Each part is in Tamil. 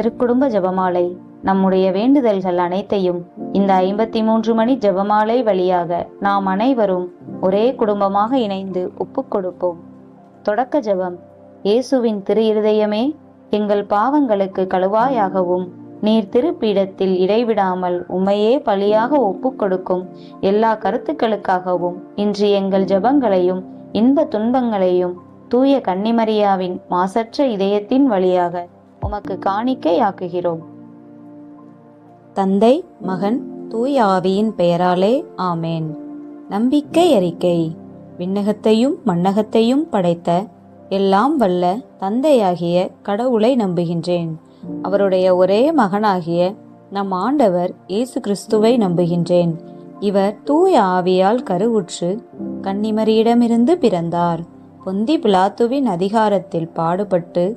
திருக்குடும்ப ஜெபமாலை. நம்முடைய வேண்டுதல்கள் அனைத்தையும் இந்த ஐம்பத்தி மூன்று மணி ஜெபமாலை வழியாக நாம் அனைவரும் ஒரே குடும்பமாக இணைந்து ஒப்புக் கொடுப்போம். தொடக்க ஜெபம். இயேசுவின் திரு இருதயமே எங்கள் பாவங்களுக்கு கழுவாயாகவும் நீர் திருப்பீடத்தில் இடைவிடாமல் உம்மையே பலியாக ஒப்புக் கொடுக்கும் எல்லா கருத்துக்களுக்காகவும் இன்று எங்கள் ஜெபங்களையும் இன்ப துன்பங்களையும் தூய கன்னிமரியாவின் மாசற்ற இதயத்தின் வழியாக உமக்கு காணிக்கையாக்குகிறோம். தந்தை மகன் தூய் ஆவியின் பெயராலே ஆமேன். நம்பிக்கை அறிக்கை. விண்ணகத்தையும் மண்ணகத்தையும் படைத்த எல்லாம் வல்ல தந்தையாகிய கடவுளை நம்புகின்றேன். அவருடைய ஒரே மகனாகிய நம் ஆண்டவர் இயேசு கிறிஸ்துவை நம்புகின்றேன். இவர் தூய ஆவியால் கருவுற்று கன்னிமரியிடமிருந்து பிறந்தார். பொந்தி பிலாத்துவின் அதிகாரத்தில் பாடுபட்டு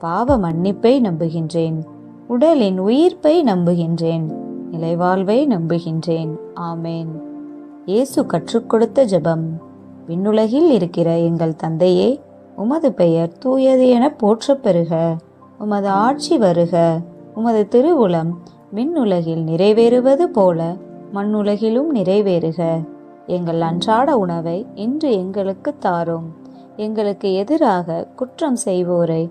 பாவ மன்னிப்பை நம்புகின்றேன். உடலின் உயிர்ப்பை நம்புகின்றேன். நிலைவாழ்வை நம்புகின்றேன். ஆமேன். இயேசு கற்றுக் கொடுத்த ஜெபம். விண்ணுலகில் இருக்கிற எங்கள் தந்தையே உமது பெயர் தூயது என போற்றப் பெறுக உமது ஆட்சி வருக. உமது திருவுளம் விண்ணுலகில் நிறைவேறுவது போல மண்ணுலகிலும் நிறைவேறுக. எங்கள் அன்றாட உணவை இன்று எங்களுக்கு தாரும். எங்களுக்கு எதிராக குற்றம் செய்வோரை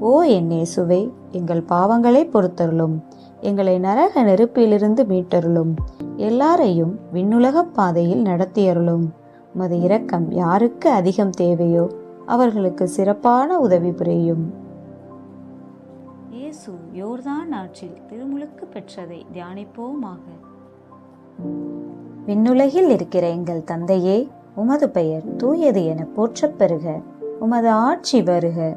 ஓ என் இயேசுவே எங்கள் பாவங்களை பொறுத்தருளும். எங்களை நரக நெருப்பிலிருந்து மீட்டருளும். எல்லாரையும் விண்ணுலகப் பாதையில் நடத்தியருளும். உமது இரக்கம் யாருக்கு அதிகம் தேவையோ அவர்களுக்கு சிறப்பான உதவி புரியும். இயேசு யோர்தான் ஆற்றில் திருமுழுக்கு பெற்றதை தியானிப்போமாக. விண்ணுலகில் இருக்கிற எங்கள் தந்தையே உமது பெயர் தூயது என போற்றப் பெறுக. உமது ஆட்சி வருக.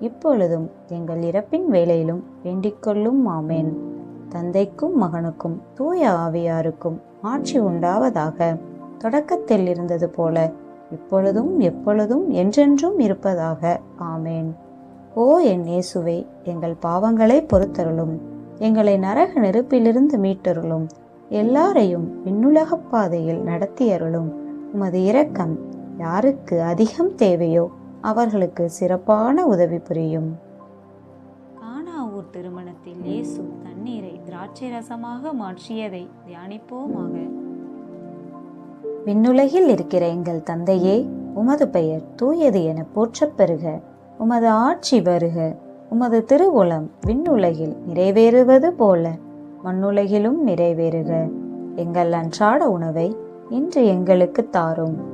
இப்பொழுதும் எங்கள் இறப்பின் வேளையிலும் வேண்டிக்கொள்ளும் ஆமேன். தந்தைக்கும் மகனுக்கும் தூய ஆவியாருக்கும் ஆட்சி உண்டாவதாக தொடக்கத்தில் இருந்தது போல இப்பொழுதும் எப்பொழுதும் என்றென்றும் இருப்பதாக ஆமேன். ஓ என் இயேசுவே எங்கள் பாவங்களை பொறுத்தருளும். எங்களை நரக நெருப்பிலிருந்து மீட்டருளும். எல்லாரையும் விண்ணுலகப் பாதையில் நடத்தியருளும். உமது இரக்கம் யாருக்கு அதிகம் தேவையோ அவர்களுக்கு சிறப்பான உதவி புரியும். கானாவூர் திருமணத்தில் இயேசு தண்ணீரை திராட்சை ரசமாக மாற்றியதை தியானிப்போமாக. விண்ணுலகில் இருக்கிற எங்கள் தந்தையே உமது பெயர் தூயது என போற்றப் பெறுக. உமது ஆட்சி வருக. உமது திருவுளம் விண்ணுலகில் நிறைவேறுவது போல மண்ணுலகிலும் நிறைவேறுக. எங்கள் அன்றாட உணவை இன்று எங்களுக்கு தாரும்.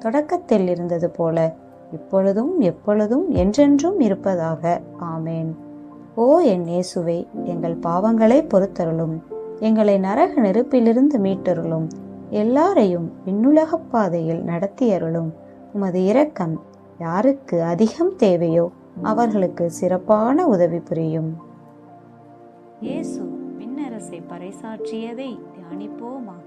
தொடக்கத்தில் இருந்தது போல இப்பொழுதும் எப்பொழுதும் என்றென்றும் இருப்பதாக. ஆமேன். ஓ என் இயேசுவே எங்கள் பாவங்களை பொறுத்தருளும். எங்களை நரக நெருப்பிலிருந்து மீட்டருளும். எல்லாரையும் விண்ணுலகப் பாதையில் நடத்தியருளும். உமது இரக்கம் யாருக்கு அதிகம் தேவையோ அவர்களுக்கு சிறப்பான உதவி புரியும். இயேசு விண்ணரசை பறைசாற்றியதை தியானிப்போமாக.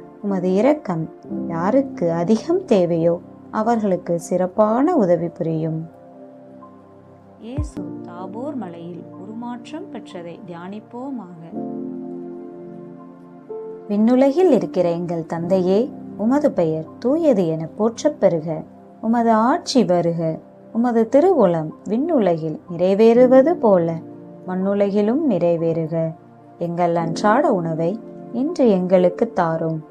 உமது இரக்கம். யாருக்கு அதிகம் தேவையோ அவர்களுக்கு சிறப்பான உதவி புரியும். இயேசு தாபோர் மலையில் உருமாற்றம் பெற்றதை தியானிப்போமாக. விண்ணுலகில் இருக்கிற எங்கள் தந்தையே உமது பெயர் தூயது என போற்றப் பெறுக. உமது ஆட்சி வருக. உமது திருவுளம் விண்ணுலகில் நிறைவேறுவது போல மண்ணுலகிலும் நிறைவேறுக. எங்கள் அன்றாட உணவை இன்று எங்களுக்கு தாரும்.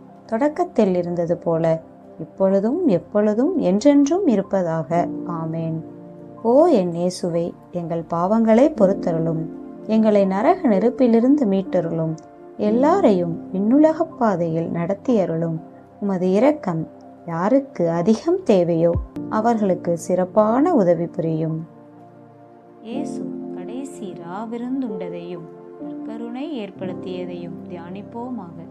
தொடக்கத்தில் இருந்தது போல இப்பொழுதும் எப்பொழுதும் என்றென்றும் இருப்பதாக. ஆமேன். ஓ என் இயேசுவே எங்கள் பாவங்களை பொறுத்தருளும். எங்களை நரக நெருப்பிலிருந்து மீட்டருளும். எல்லாரையும் விண்ணுலகப் பாதையில் நடத்தியருளும். உமது இரக்கம் யாருக்கு அதிகம் தேவையோ அவர்களுக்கு சிறப்பான உதவி புரியும். இயேசு கடைசி ராவிருந்துண்டதையும் நற்கருணை ஏற்படுத்தியதையும் தியானிப்போமாக.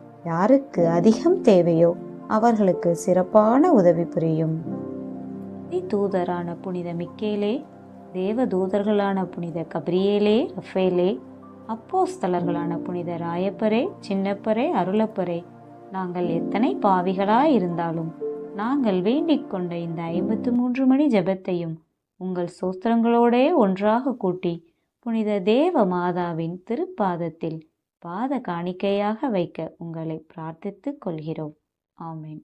யாருக்கு அதிகம் தேவையோ அவர்களுக்கு சிறப்பான உதவி புரியும். தூதரான புனித மிக்கேலே தேவ தூதர்களான புனித கப்ரியேலே ரஃபேலே அப்போஸ்தலர்களான புனித ராயப்பரே சின்னப்பரே அருளப்பரே நாங்கள் எத்தனை பாவிகளாய் இருந்தாலும் நாங்கள் வேண்டிக் கொண்ட இந்த ஐம்பத்து மூன்று மணி ஜெபத்தையும் உங்கள் சோஸ்திரங்களோடே ஒன்றாக கூட்டி புனித தேவ மாதாவின் திருப்பாதத்தில் பாத காணிக்கையாக வைக்க உங்களை பிரார்த்தித்துக் கொள்கிறோம். ஆமேன்.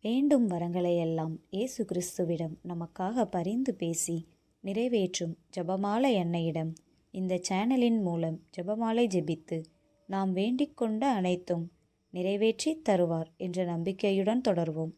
வேண்டும் வரங்களையெல்லாம் இயேசு கிறிஸ்துவிடம் நமக்காக பரிந்து பேசி நிறைவேற்றும் ஜெபமாலை அன்னையிடம் இந்த சேனலின் மூலம் ஜெபமாலை ஜெபித்து நாம் வேண்டிக் கொண்ட அனைத்தும் நிறைவேற்றி தருவார் என்ற நம்பிக்கையுடன் தொடர்வோம்.